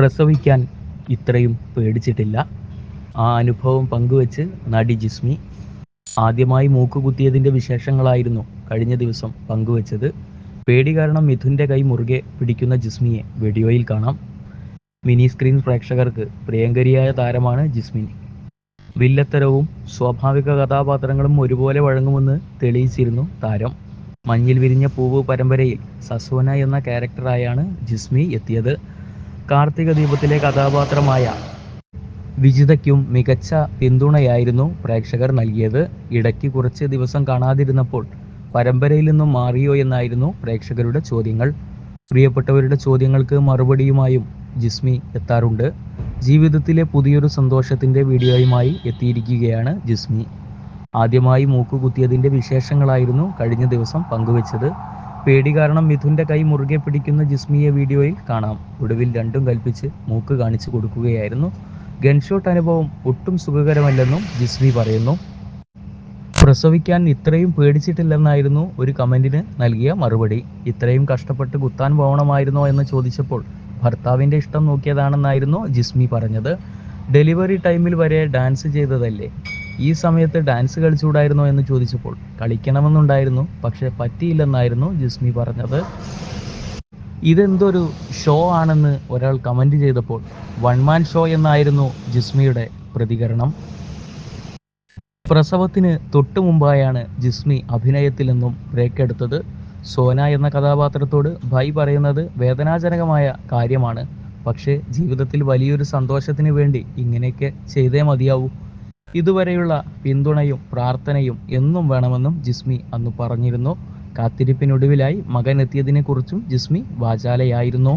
പ്രസവിക്കാൻ ഇത്രയും പേടിച്ചിട്ടില്ല. ആ അനുഭവം പങ്കുവെച്ച് നടി ജിസ്മി ആദ്യമായി മൂക്കുകുത്തിയതിന്റെ വിശേഷങ്ങളായിരുന്നു കഴിഞ്ഞ ദിവസം പങ്കുവച്ചത്. പേടി കാരണം മിഥുന്റെ കൈ മുറുകെ പിടിക്കുന്ന ജിസ്മിയെ വീഡിയോയിൽ കാണാം. മിനി സ്ക്രീൻ പ്രേക്ഷകർക്ക് പ്രിയങ്കരിയായ താരമാണ് ജിസ്മിൻ വില്ലത്തരവും സ്വാഭാവിക കഥാപാത്രങ്ങളും ഒരുപോലെ വഴങ്ങുമെന്ന് തെളിയിച്ചിരുന്നു താരം. മഞ്ഞിൽ വിരിഞ്ഞ പൂവ് പരമ്പരയിൽ സസോന എന്ന ക്യാരക്ടറായാണ് ജിസ്മി എത്തിയത്. കാർത്തിക ദീപത്തിലെ കഥാപാത്രമായ വിജിതയ്ക്കും മികച്ച പിന്തുണയായിരുന്നു പ്രേക്ഷകർ നൽകിയത്. ഇടയ്ക്ക് കുറച്ച് ദിവസം കാണാതിരുന്നപ്പോൾ പരമ്പരയിൽ നിന്നും മാറിയോ എന്നായിരുന്നു പ്രേക്ഷകരുടെ ചോദ്യങ്ങൾ. പ്രിയപ്പെട്ടവരുടെ ചോദ്യങ്ങൾക്ക് മറുപടിയുമായും ജിസ്മി എത്താറുണ്ട്. ജീവിതത്തിലെ പുതിയൊരു സന്തോഷത്തിന്റെ വീഡിയോയുമായി എത്തിയിരിക്കുകയാണ് ജിസ്മി. ആദ്യമായി മൂക്കുകുത്തിയതിന്റെ വിശേഷങ്ങളായിരുന്നു കഴിഞ്ഞ ദിവസം പങ്കുവച്ചത്. പേടി കാരണം മിഥുന്റെ കൈ മുറുകെ പിടിക്കുന്ന ജിസ്മിയെ വീഡിയോയിൽ കാണാം. ഒടുവിൽ രണ്ടും കൽപ്പിച്ച് മൂക്ക് കാണിച്ചു കൊടുക്കുകയായിരുന്നു. ഗൺഷോട്ട് അനുഭവം ഒട്ടും സുഖകരമല്ലെന്നും ജിസ്മി പറയുന്നു. പ്രസവിക്കാൻ ഇത്രയും പേടിച്ചിട്ടില്ലെന്നായിരുന്നു ഒരു കമന്റിന് നൽകിയ മറുപടി. ഇത്രയും കഷ്ടപ്പെട്ട് കുത്താൻ പോകണമായിരുന്നോ എന്ന് ചോദിച്ചപ്പോൾ ഭർത്താവിന്റെ ഇഷ്ടം നോക്കിയതാണെന്നായിരുന്നു ജിസ്മി പറഞ്ഞത്. ഡെലിവറി ടൈമിൽ വരെ ഡാൻസ് ചെയ്തതല്ലേ? ഈ സമയത്ത് ഡാൻസ് കളിച്ചുകൂടായിരുന്നോ എന്ന് ചോദിച്ചപ്പോൾ കളിക്കണമെന്നുണ്ടായിരുന്നു പക്ഷെ പറ്റിയില്ലെന്നായിരുന്നു ജിസ്മി പറഞ്ഞത്. ഇതെന്തൊരു ഷോ ആണെന്ന് ഒരാൾ കമന്റ് ചെയ്തപ്പോൾ വൺ മാൻ ഷോ എന്നായിരുന്നു ജിസ്മിയുടെ പ്രതികരണം. പ്രസവത്തിന് തൊട്ടു മുമ്പായാണ് ജിസ്മി അഭിനയത്തിൽ നിന്നും ബ്രേക്ക് എടുത്തത് സോന എന്ന കഥാപാത്രത്തോട് ഭൈ പറയുന്നത് വേദനാജനകമായ കാര്യമാണ്. പക്ഷേ ജീവിതത്തിൽ വലിയൊരു സന്തോഷത്തിന് വേണ്ടി ഇങ്ങനെയൊക്കെ ചെയ്തേ മതിയാവൂ. ഇതുവരെയുള്ള പിന്തുണയും പ്രാർത്ഥനയും എന്നും വേണമെന്നും ജിസ്മി അന്ന് പറഞ്ഞിരുന്നു. കാത്തിരിപ്പിനൊടുവിലായി മകൻ എത്തിയതിനെക്കുറിച്ചും ജിസ്മി വാചാലയായിരുന്നു.